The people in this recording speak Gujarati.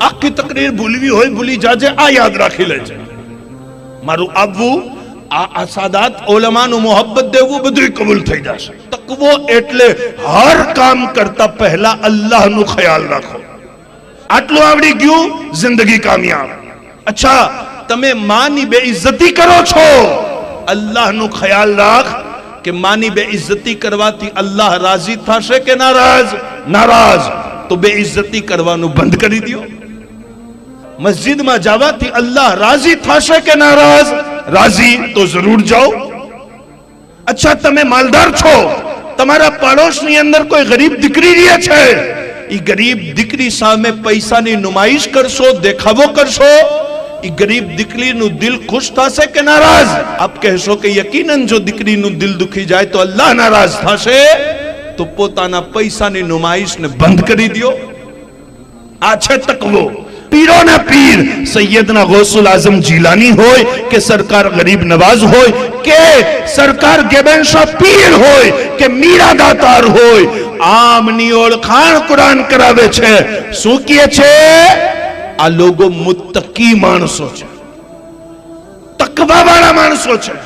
આખી તકરીર ભૂલવી હોય, ભૂલી જાજે, આ યાદ રાખી લેજે. મારું આવવું આ સાદાત ઓલમાનું મોહબ્બત દેવું બધું કબૂલ થઈ જશે. તકવો એટલે હર કામ કરતા પહેલા અલ્લાહનું ખ્યાલ રાખો. આટલું આવડી ગયું, જિંદગી કામયાબ. અચ્છા, તમે માની બેઇજ્જતી કરો છો? અલ્લાહનું ખ્યાલ રાખ કે માની બે ઇજ્જતી કરવાથી અલ્લાહ રાજી થશે કે નારાજ? નારાજ. તો બે ઇજ્જતી કરવાનું બંધ કરી દો મસ્જિદમાં જવાથી અલ્લાહ રાજી થશે કે નારાજ? રાજી? તો જરૂર જાઓ. અચ્છા, તમે માલદાર છો. તમારા પાડોશની અંદર કોઈ ગરીબ દીકરી રહે છે? એ ગરીબ દીકરી સામે પૈસાની નુમાઈશ કરશો, દેખાવો કરશો. ઈ ગરીબ દીકરીનું દિલ ખુશ થશે કે નારાજ? આપ કહેશો કે યકીનન જો દીકરીનું દિલ દુખી જાય તો અલ્લાહ નારાજ થશે? તો પોતાના પૈસાની નુમાઈશને બંધ કરી દો આ છે તકવો. પીરો સૈયદના ગૌસુલ આઝમ જીલાની હોય કે સરકાર ગરીબ નવાઝ હોય કે સરકાર ગેબન શાહ પીર હોય કે મીરા દાતાર હોય આમની ઓળખાણ કુરાન કરાવે છે શું કહે છે આ લોકો મુત્તકી માણસો છે તકવા વાળા માણસો છે